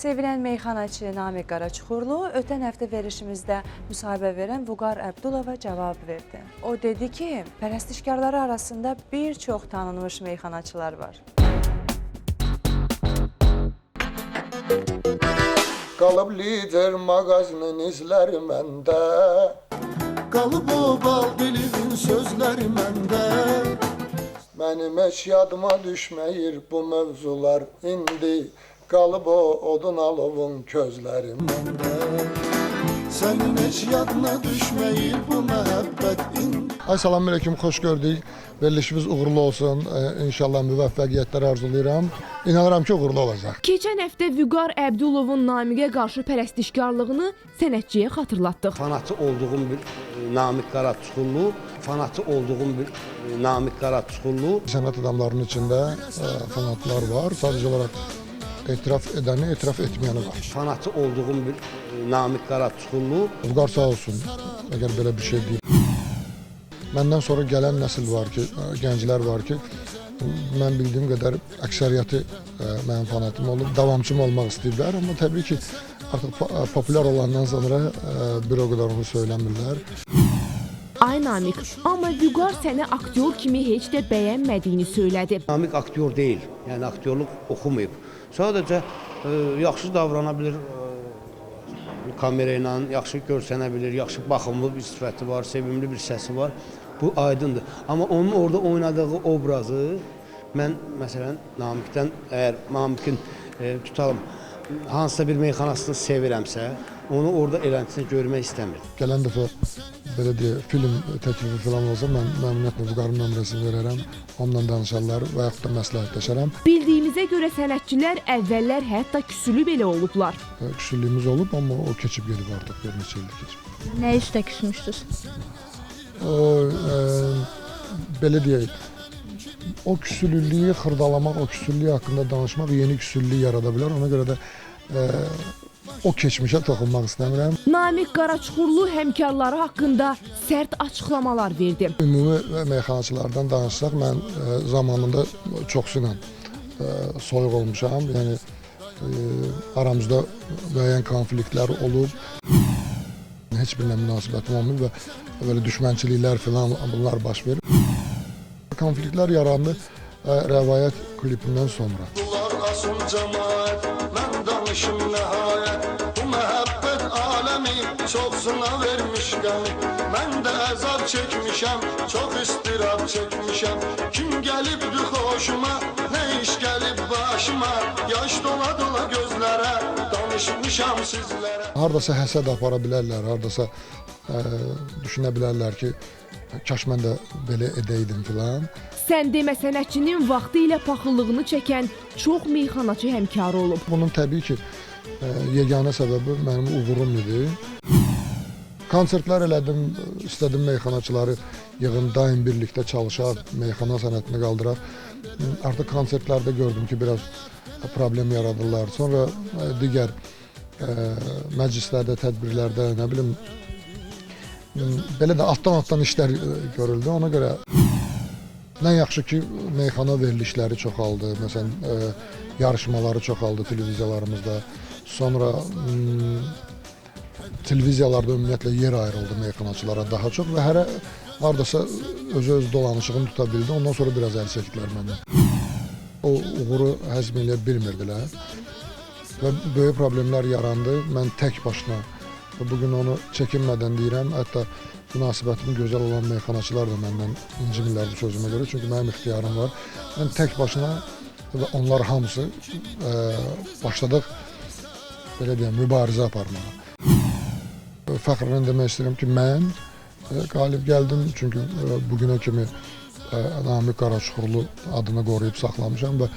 Sevilən meyxanaçı Namiq Qaraçuxurlu ötən həftə verilişimizdə müsahibə verən Vüqar Əbdulova cavab verdi. O dedi ki, pərəstişkarları arasında bir çox tanınmış meyxanaçılar var. Qalıb lider mağazinin izləri məndə Qalıb o bal dilinin sözləri məndə Mənim heç yadıma düşməyir bu mövzular indi Qalıb o odun alovun közlərim Sənin heç yadına düşməyir bu məhəbbət indi Ay salam aleyküm, xoş gördük. Verilişimiz uğurlu olsun. Ee, İnşallah müvəffəqiyyətlər arzulayıram. İnanıram ki, uğurlu olacaq. Keçən həftə Vüqar Əbdulovun Namiqə qarşı pərəstişkarlığını sənətçiyə xatırlatdıq. fanatı olduğum bir e, Namik Qaraçuxurlu, fanatı olduğum bir e, Namik Qaraçuxurlu Sənət adamlarının içində e, fanatlar var. Sadəcə olaraq etiraf edəni, etiraf etməyəni var. fanatı olduğum bir e, Namik Qaraçuxurlu Vüqar sağ olsun, əgər belə bir şey deyil. Məndən sonra gələn nəsil var ki, ə, gənclər var ki, mən bildiyim qədər əksəriyyəti ə, mənim fanatım olub, davamçım olmaq istəyirlər, amma təbii ki, artıq po- ə, populyar olandan sonra ə, bir o qədər onu söyləmirlər. Ay Namiq, amma Vüqar səni aktyor kimi heç də bəyənmədiyini söylədi. Namik aktyor deyil, yəni aktyorluq oxumayıb. Sadəcə e, yaxşı davrana bilir, e, kamera ilə yaxşı görsənə bilir, yaxşı baxımlı bir sifəti var, sevimli bir səsi var. Bu aydındır. Amma onun orada oynadığı obrazı mən məsələn Namikdən əgər Namikin e, tutalım hansısa bir meyxanasını sevirəmsə, onu orada eləntisini görmək istəmirəm. Gələn dəfə belə deyə film təklifi falan olsa mən məmnuniyyətlə Vüqarın nömrəsini verərəm, onunla danışarlar və yaxud da məsləhətləşərəm. Bildiyimizə görə sənətçilər əvvəllər hətta küsülü belə olublar. Ə, Küsürlüyümüz olub, amma o keçib gedib artıq bir neçə ildir keçib. Nə üstə küsmüşdünüz? o e, belə deyək, o küsülülüyü xırdalamaq, o küsüllük haqqında danışmaq yeni küsüllük yarada bilər. Ona görə də e, o keçmişə toxunmaq istəmirəm. Namiq Qaraçuxurlu həmkarları haqqında sərt açıqlamalar verdi. Ümumi meyxanaçılardan danışsaq, mən e, zamanında çoxsu ilə e, soyuq olmuşam. Yəni e, aramızda müəyyən konfliktlər olub. Heç birinə münasibətim olmayıb və belə düşmənçiliklər filan bunlar baş verib. Konfliktlər yarandı rəvayət klipindən sonra. Bunlar asıl cəmaət Mən danışım nəhayət Bu məhəbbət aləmi Çoxsuna vermiş qəmi Mən də əzab çəkmişəm Çox istirab çəkmişəm Kim gəlibdi xoşuma Nə iş gəlib başıma? Yaş dola dola gözlərə Danışmışam sizlərə Hardasa həsəd apara bilərlər, hardasa e, düşünə bilərlər ki, kaş mən də belə edəydim filan. Sən demə sənətçinin vaxtı ilə paxıllığını çəkən çox meyxanaçı həmkarı olub. Bunun təbii ki, e, yeganə səbəbi mənim uğurum idi. Konsertlər elədim, istədim meyxanaçıları yığın, daim birlikdə çalışaq, meyxana sənətini qaldıraq. Artıq konsertlərdə gördüm ki, biraz problem yaradırlar. Sonra e, digər e, məclislərdə, tədbirlərdə, nə bilim, belə də altdan-altdan işlər e, görüldü. Ona görə Ən yaxşı ki, meyxana verilişləri çoxaldı. Məsələn, e, yarışmaları çoxaldı televiziyalarımızda. Sonra m, televiziyalarda ümumiyyətlə yer ayrıldı meyxanaçılara daha çox və hərə hardasa özü-öz dolanışığını tuta bildi. Ondan sonra biraz əl çəkdilər məndən. O uğuru həzm eləyə bilmirdilər. Və böyük problemlər yarandı. Mən tək başına və bu gün onu çəkinmədən deyirəm. Hətta münasibətim gözəl olan meyxanaçılar da məndən incimirlər bu sözümə görə. Çünki mənim ixtiyarım var. Mən tək başına və onlar hamısı ə, başladıq belə deyəm mübarizə aparmağa. Fəxrlə demək istəyirəm ki, mən ə, qalib gəldim çünki ə, bu günə kimi ə, Namiq Qaraçuxurlu adını qoruyub saxlamışam və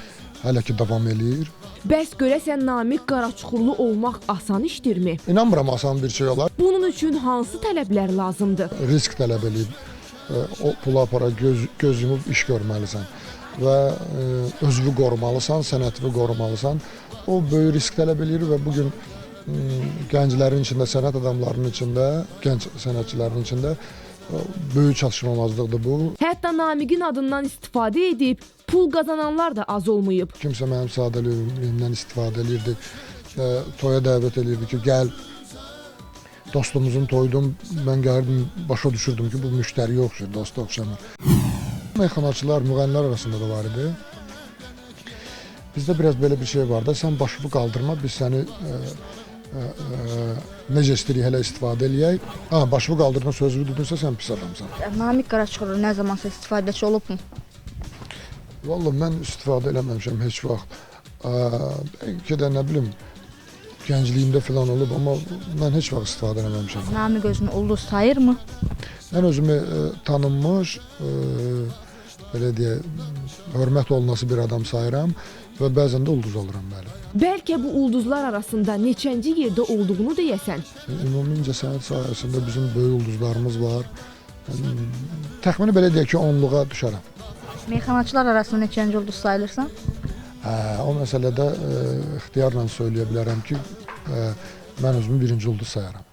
hələ ki davam eləyir. Bəs görəsən Namiq Qaraçuxurlu olmaq asan işdirmi? İnanmıram asan bir şey olar. Bunun üçün hansı tələblər lazımdır? risk tələb eləyib ə, o pulu apara göz, göz yumub iş görməlisən və ə, özünü qorumalısan, sənətini qorumalısan. O böyük risk tələb eləyir və bu gün ə, gənclərin içində, sənət adamlarının içində, gənc sənətçilərin içində böyük çatışmamazlıqdır bu. Hətta Namiqin adından istifadə edib pul qazananlar da az olmayıb. Kimsə mənim sadəliyimdən istifadə eləyirdi. e, toya dəvət eləyirdi ki, gəl dostumuzun toydum. Mən gəlirdim, başa düşürdüm ki, bu müştəriyə oxşayır, dosta oxşamır. Meyxanaçılar, müğənnilər arasında da var idi. Bizdə biraz belə bir şey var da, sən başını qaldırma, biz səni e, necə istəyirik hələ istifadə eləyək. Ha, başını qaldırma sözünü dedinsə sən pis adamsan. Namik Qaraçıxırlı nə zamansa istifadəçi olubmu? Vallahi mən istifadə eləməmişəm heç vaxt. Ə, Bəlkə də nə bilim gəncliyimdə falan olub, amma mən heç vaxt istifadə eləməmişəm. Namik özünü ulduz sayırmı? Mən özümü ə, tanınmış, ə, belə deyə hörmət olunası bir adam sayıram və bəzən də ulduz oluram bəli. Bəlkə bu ulduzlar arasında neçənci yerdə olduğunu deyəsən. Ümumi incəsənət sahəsində bizim böyük ulduzlarımız var. Təxmini belə deyək ki, 10-luğa düşərəm. Meyxanaçılar arasında neçənci ulduz sayılırsan? Hə, o məsələdə ə, ixtiyarla söyləyə bilərəm ki, ə, mən özümü birinci ulduz sayaram.